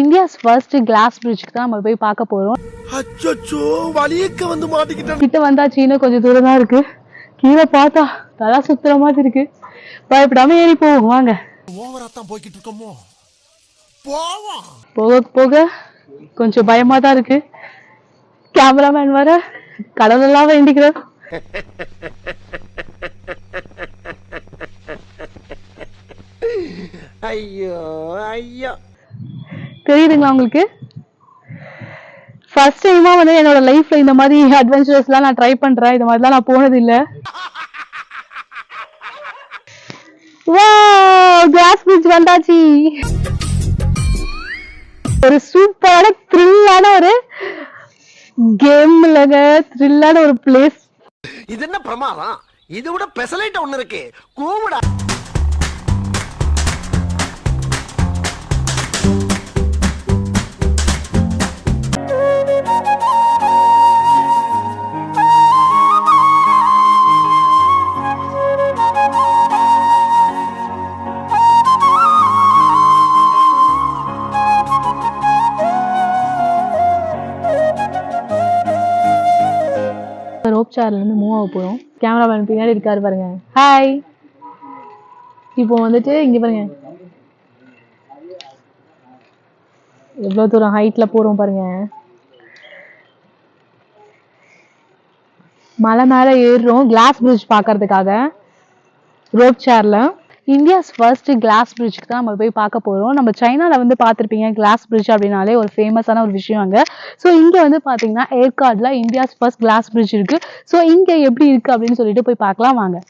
India's first class பிரிட்ஜ்க்கு தான் நம்ம போய் பார்க்க போறோம். அச்சோ வலியக்க வந்து மாட்டிக்கிட்டேன் கிட்ட வந்தாச்சு இன்னும் கொஞ்சம் தூரம் தான் இருக்கு. கீழே பார்த்தா தலா சுத்துற மாதிரி இருக்கு. பயப்படாம ஏறி போவோம் வாங்க. ஓவரா தான் போய்கிட்டு இருக்கோமோ? போவோம். போக போக கொஞ்சம் பயமா தான் இருக்கு. கேமராமேன் வர கடவுளெல்லாம் வேண்டிக்கிறோம். ஐயோ ஐயோ. தெரியுதுங்களா உங்களுக்கு? ஃபர்ஸ்ட் டைமா வந்து என்னோட லைஃப்ல இந்த மாதிரி அட்வென்ச்சரஸ்லாம் நான் ட்ரை பண்றேன். இந்த மாதிரிலாம் நான் போனது இல்ல வா கிளாஸ் பிரிட்ஜ் வந்தாச்சு. ஒரு சூப்பரான த்ரில்லான ஒரு கேம்லங்க த்ரில்லான ஒரு பிளேஸ் இது என்ன பிரமாதம்? இது விட பெசலைட் ஒண்ணு இருக்கு. கூவிடா. ரோப் இருந்து மூவ் ஆக போறோம். கேமராமேன் பின்னாடி இருக்காரு பாருங்க. ஹாய் இப்போ வந்துட்டு இங்க பாருங்க. எவ்வளவு தூரம் ஹைட்ல போறோம் பாருங்க. மலை மேல ஏறுறோம். கிளாஸ் பிரிட்ஜ் பார்க்கறதுக்காக. ரோப் சேர்ல இந்தியாஸ் ஃபர்ஸ்ட் கிளாஸ் பிரிட்ஜுக்கு தான் நம்ம போய் பார்க்க போகிறோம் நம்ம சைனாவில் வந்து பார்த்துருப்பீங்க கிளாஸ் பிரிட்ஜ் அப்படின்னாலே ஒரு ஃபேமஸான ஒரு விஷயம் அங்கே. ஸோ இங்கே வந்து பார்த்தீங்கன்னா ஏற்காடில் இந்தியாஸ் ஃபர்ஸ்ட் கிளாஸ் பிரிட்ஜ் இருக்கு. ஸோ இங்கே எப்படி இருக்குது அப்படின்னு சொல்லிட்டு போய் பார்க்கலாம் வாங்க.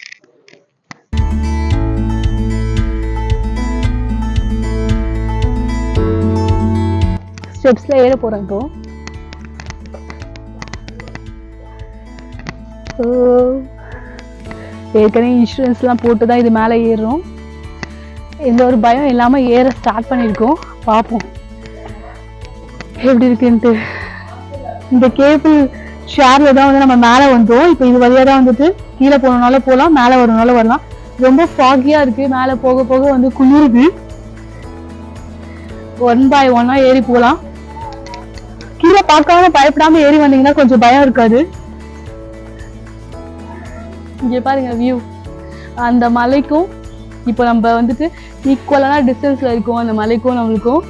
ஸ்டெப்ஸில் ஏற போகிறோம் இப்போ. ஏற்கனவே இன்சூரன்ஸ்லாம் போட்டு தான் இது மேலே ஏறுறோம். எந்த ஒரு பயம் இல்லாமல் ஏற ஸ்டார்ட் பண்ணியிருக்கோம் பார்ப்போம். எப்படி இருக்குன்ட்டு. இந்த கேபிள் ஷேர்ல தான் வந்து நம்ம மேலே வந்தோம். இப்போ இது வழியா தான் வந்துட்டு கீழே போனனால போகலாம் மேலே வரனால வரலாம். ரொம்ப ஃபாகியா இருக்கு. மேலே போக போக வந்து குளிருது. ஒன் பை ஒன்னா ஏறி போகலாம். கீழே பார்க்காம பயப்படாம ஏறி வந்தீங்கன்னா கொஞ்சம் பயம் இருக்காது. இங்கே பாருங்க வியூ அந்த மலைக்கும் இப்போ நம்ம வந்துட்டு ஈக்குவலான டிஸ்டன்ஸ்ல இருக்கோம் அந்த மலைக்கும் நம்மளுக்கும்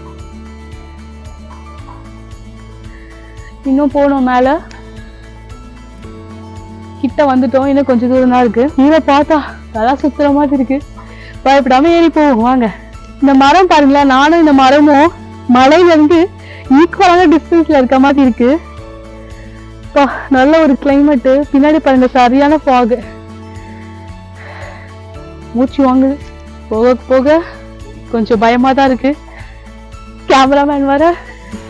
இன்னும் போனோம் மேல. கிட்ட வந்துட்டோம் இன்னும் கொஞ்சம் தூரம் தான் இருக்கு. கீழே பார்த்தா தலா சுத்துற மாதிரி இருக்கு. பயப்படாம ஏறி போவோம் வாங்க. இந்த மரம் பாருங்களேன் நானும் இந்த மரமும் மலையில இருந்து ஈக்குவலான டிஸ்டன்ஸ்ல இருக்க மாதிரி இருக்கு. நல்ல ஒரு கிளைமேட் பின்னாடி பாருங்க சரியான ஃபாகு மூச்சு வாங்குது போக போக கொஞ்சம் பயமா தான் இருக்கு. கேமராமேன் வர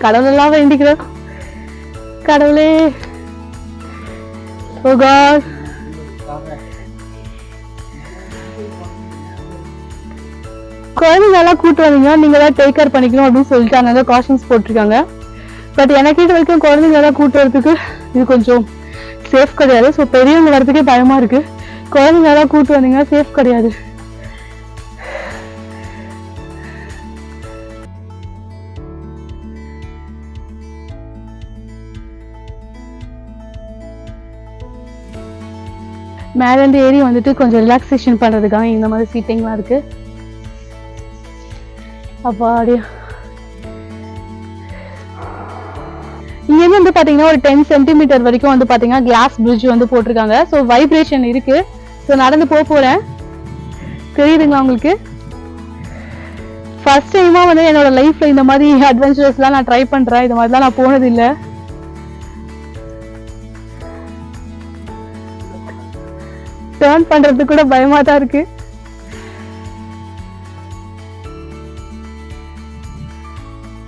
கடவுளெல்லாம் வேண்டிக்கிறோம். கடவுளே. Oh God. குழந்தைங்கெல்லாம் கூட்டு வந்தீங்க நீங்க தான் டேக் கேர் பண்ணிக்கணும் அப்படின்னு சொல்லிட்டு அங்கே காஷன்ஸ் போட்டிருக்காங்க. பட் எனக்கு இது வரைக்கும் குழந்தைங்களெல்லாம் கூட்டு வரதுக்கு இது கொஞ்சம் சேஃப் கிடையாது. ஸோ பெரியவங்க வரதுக்கே பயமா இருக்கு. குழந்தைங்களாம் கூட்டு வந்தீங்கன்னா சேஃப் கிடையாது. மேல இருந்து ஏறி வந்துட்டு கொஞ்சம் ரிலாக்ஸேஷன் பண்ணுறதுக்காக இந்த மாதிரி சீட்டிங்லாம் இருக்கு. அப்படியே. இங்கேருந்து வந்து பாத்தீங்கன்னா ஒரு டென் சென்டிமீட்டர் வரைக்கும் வந்து பாத்தீங்கன்னா கிளாஸ் பிரிட்ஜ் வந்து போட்டிருக்காங்க. ஸோ வைப்ரேஷன் இருக்கு. ஸோ நடந்து போக போகிறேன் தெரியுதுங்களா உங்களுக்கு? ஃபர்ஸ்ட் டைமாக வந்து என்னோட லைஃப்பில் இந்த மாதிரி அட்வென்ச்சரஸ்லாம் நான் ட்ரை பண்றேன். இந்த மாதிரிலாம் நான் போனதில்லை. டேர்ன் பண்றதுக்கு கூட பயமாக தான் இருக்கு.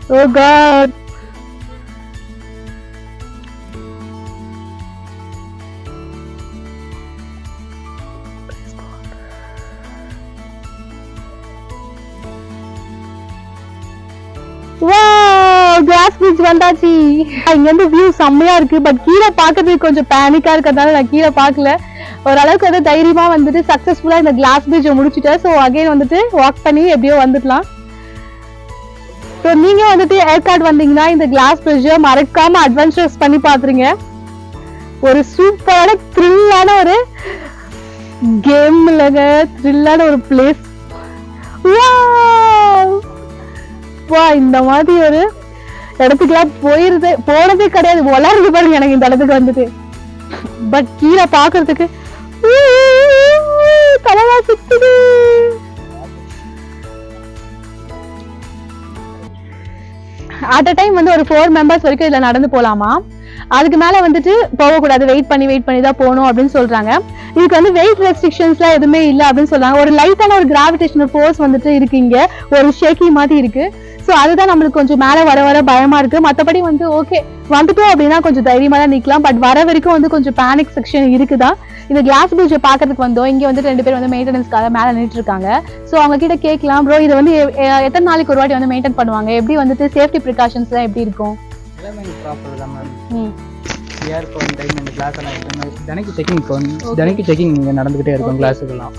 Oh ஓ காட் வந்தாச்சு. இங்க இருந்து வியூ செம்மையா இருக்கு. பட் கீழே பாக்குறதுக்கு கொஞ்சம் பேனிக்கா இருக்கிறதால நான் கீழே பார்க்கல. ஓரளவுக்கு வந்து தைரியமா வந்துட்டு சக்சஸ்ஃபுல்லா இந்த கிளாஸ் பிரிட்ஜை முடிச்சுட்டேன். ஸோ அகைன் வந்துட்டு வாக் பண்ணி எப்படியோ வந்துடலாம். ஸோ நீங்க வந்துட்டு ஏற்காடு வந்தீங்கன்னா இந்த கிளாஸ் பிரிட்ஜை மறக்காம அட்வென்ச்சர்ஸ் பண்ணி பாத்துருங்க. ஒரு சூப்பரான த்ரில்லான ஒரு கேம்லங்க த்ரில்லான ஒரு பிளேஸ் வா இந்த மாதிரி ஒரு இடத்துக்குலாம் போயிருது போனதே கிடையாது. வளருது பாருங்க எனக்கு இந்த இடத்துக்கு வந்துட்டு. பட் கீழே பாக்குறதுக்கு தலைவா சுத்துது. அட் அ டைம் வந்து ஒரு ஃபோர் மெம்பர்ஸ் வரைக்கும் இதுல நடந்து போலாமா? அதுக்கு மேல வந்துட்டு போகக்கூடாது. வெயிட் பண்ணி வெயிட் பண்ணி தான் போகணும் அப்படின்னு சொல்றாங்க. இதுக்கு வந்து வெயிட் ரெஸ்ட்ரிக்ஷன்ஸ்லாம் எதுவுமே இல்லை அப்படின்னு சொல்றாங்க. ஒரு லைட்டான ஒரு கிராவிடேஷனல் ஃபோர்ஸ் வந்துட்டு இருக்கு இங்க. ஒரு ஷேக்கி மாதிரி இருக்கு. ஸோ அதுதான் நம்மளுக்கு கொஞ்சம் மேலே வர வர பயமா இருக்கு. மற்றபடி வந்து ஓகே வந்துட்டோம் அப்படின்னா கொஞ்சம் தைரியமா தான் நிக்கலாம். பட் வர வரைக்கும் வந்து கொஞ்சம் பேனிக் செக்ஷன் இருக்குதா? இந்த கிளாஸ் பிரிட்ஜை பார்க்கறதுக்கு வந்தோம். இங்க வந்துட்டு ரெண்டு பேர் வந்து மெயின்டெனன்ஸ்க்காக மேலே நின்றுட்டு இருக்காங்க. ஸோ அவங்க கிட்ட கேட்கலாம் ப்ரோ இதை வந்து எத்தனை நாளைக்கு ஒரு வாட்டி வந்து மெயின்டைன் பண்ணுவாங்க? எப்படி வந்துட்டு சேஃப்டி ப்ரிகாஷன்ஸ்லாம் எப்படி இருக்கும்? இப்போ இந்த கிளாஸ் எல்லாம் தினைக்கு செக்கிங் தினைக்கு செக்கிங் இங்கே நடந்துக்கிட்டே இருக்கும் கிளாஸுக்கெல்லாம்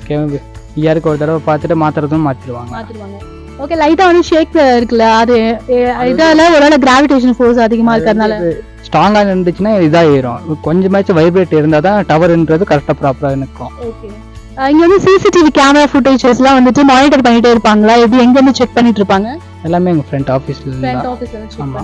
ஓகே இயருக்கு ஒரு தடவை பார்த்துட்டு மாற்றுறதும் மாற்றிடுவாங்க மாத்திருவாங்க ஓகே லைட்டா வந்து ஷேக் இருக்குல்ல அது இதால ஒருவேளை கிராவிடேஷன் ஃபோர்ஸ் அதிகமா இருக்கிறதுனால. ஸ்ட்ராங்காக இருந்துச்சுன்னா இதாகிரும் கொஞ்சமாச்சும் வைப்ரேட் இருந்தால் தான் டவர்ன்றது கரெக்டாக ப்ராப்பராக நிற்கும். ஓகே இங்க வந்து சிசிடிவி கேமரா ஃபுட்டேஜஸ்லாம் வந்துட்டு மானிட்டர் பண்ணிட்டே இருப்பாங்களா? எப்படி எங்க இருந்து செக் பண்ணிட்டு இருப்பாங்க? எல்லாமே எங்கள் ஃப்ரெண்ட் ஆஃபீஸ்ல செக் ஆமா.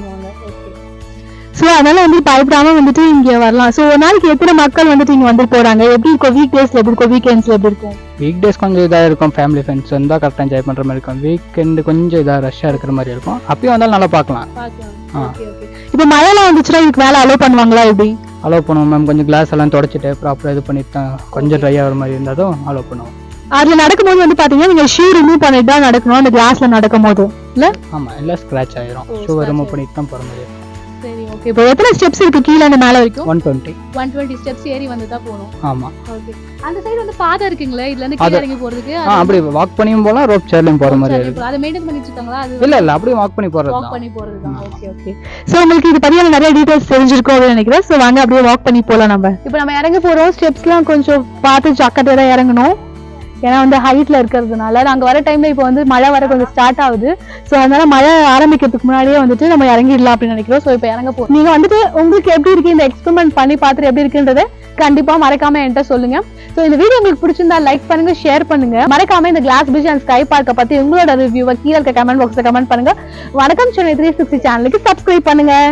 சோ அதனால வந்து பயப்படாம வந்துட்டு இங்க வரலாம். சோ ஒரு நாளைக்கு எத்தனை மக்கள் வந்துட்டு இங்க வந்து போறாங்க? எப்படி இருக்கும் வீக் டேஸ்ல எப்படி இருக்கும்? வீக்கெண்ட்ஸ்ல எப்படி இருக்கும்? வீக் டேஸ் கொஞ்சம் இதாக இருக்கும் ஃபேமிலி ஃப்ரெண்ட்ஸ் வந்தால் கரெக்டாக என்ஜாய் பண்ணுற மாதிரி இருக்கும். வீக்கெண்டு கொஞ்சம் இதாக ரஷ்ஷாக இருக்கிற மாதிரி இருக்கும். அப்பயும் வந்தாலும் நல்லா பார்க்கலாம். ஆ. இப்போ மழைலாம் வந்துச்சுன்னா இதுக்கு மேல அலோ பண்ணுவாங்களா எப்படி? அலோவ் பண்ணுவோம் மேம் கொஞ்சம் கிளாஸ் எல்லாம் தொடச்சிட்டு ப்ராப்பராக இது பண்ணிட்டு தான் கொஞ்சம் ட்ரை ஆகிற மாதிரி இருந்தாலும் அலோவ் பண்ணுவோம். அதுல நடக்கும்போது வந்து பாத்தீங்கன்னா நீங்க ஷூ ரிமூவ் பண்ணிட்டு தான் நடக்கணும். அந்த கிளாஸ்ல நடக்கும்போது. இல்ல? ஆமாம் எல்லாம் ஸ்க்ராட்ச் ஆயிரும். scratch ரிமூவ் பண்ணிட்டு தான் போகிற மாதிரி இருக்கும். ஓகே இப்போ எத்தனை ஸ்டெப்ஸ் இருக்கு கீழ இருந்து மேல வரைக்கும்? One twenty one twenty steps ஏறி வந்து தான் போகணும். ஆமாம் ஓகே அந்த சைடு வந்து பாதை இருக்குங்களே இதுல இருந்து கீழ இறங்கி போறதுக்கு? ஆ அப்படி வாக் பண்ணியும் போகலாம் ரோப் சேர்லையும் போகிற மாதிரி இருக்கு. அதை மெயின்டைன் பண்ணிட்டு இருக்காங்களா அது இல்லை இல்லை அப்படியே வாக் பண்ணி போகிறது வாக் பண்ணி போறது தான் ஓகே ஓகே சோ உங்களுக்கு இது பத்தியான நிறைய டீடைல்ஸ் தெரிஞ்சிருக்கும் அப்படின்னு நினைக்கிறேன். சோ வாங்க அப்படியே வாக் பண்ணி போலாம் நம்ம. இப்போ நம்ம இறங்க போறோம். ஸ்டெப்ஸ்லாம் கொஞ்சம் பார்த்து ஜாக்கிரதையா தான் இறங்கணும். ஏன்னா வந்து ஹைட்ல இருக்கிறதுனால. நாங்க வர டைம்ல இப்போ வந்து மழை வர கொஞ்சம் ஸ்டார்ட் ஆகுது. ஸோ அதனால மழை ஆரம்பிக்கிறதுக்கு முன்னாடியே வந்துட்டு நம்ம இறங்கிடலாம் அப்படின்னு நினைக்கிறோம். சோ இப்போ இறங்க போகும் நீங்க வந்துட்டு உங்களுக்கு எப்படி இருக்கு இந்த எக்ஸ்பெரிமெண்ட் பண்ணி பார்த்துட்டு எப்படி இருக்குன்றத கண்டிப்பா மறக்காம என்கிட்ட சொல்லுங்க. சோ இந்த வீடியோ உங்களுக்கு பிடிச்சிருந்தா லைக் பண்ணுங்க ஷேர் பண்ணுங்க. மறக்காம இந்த கிளாஸ் பிரிட்ஜ் அண்ட் ஸ்கை பார்க்க பத்தி உங்களோட ரிவ்யூவை கீழே இருக்க கமெண்ட் பாக்ஸ்ல கமெண்ட் பண்ணுங்க. வணக்கம் சென்னை த்ரீ சிக்ஸ்டி சேனலுக்கு சப்ஸ்கிரைப் பண்ணுங்க.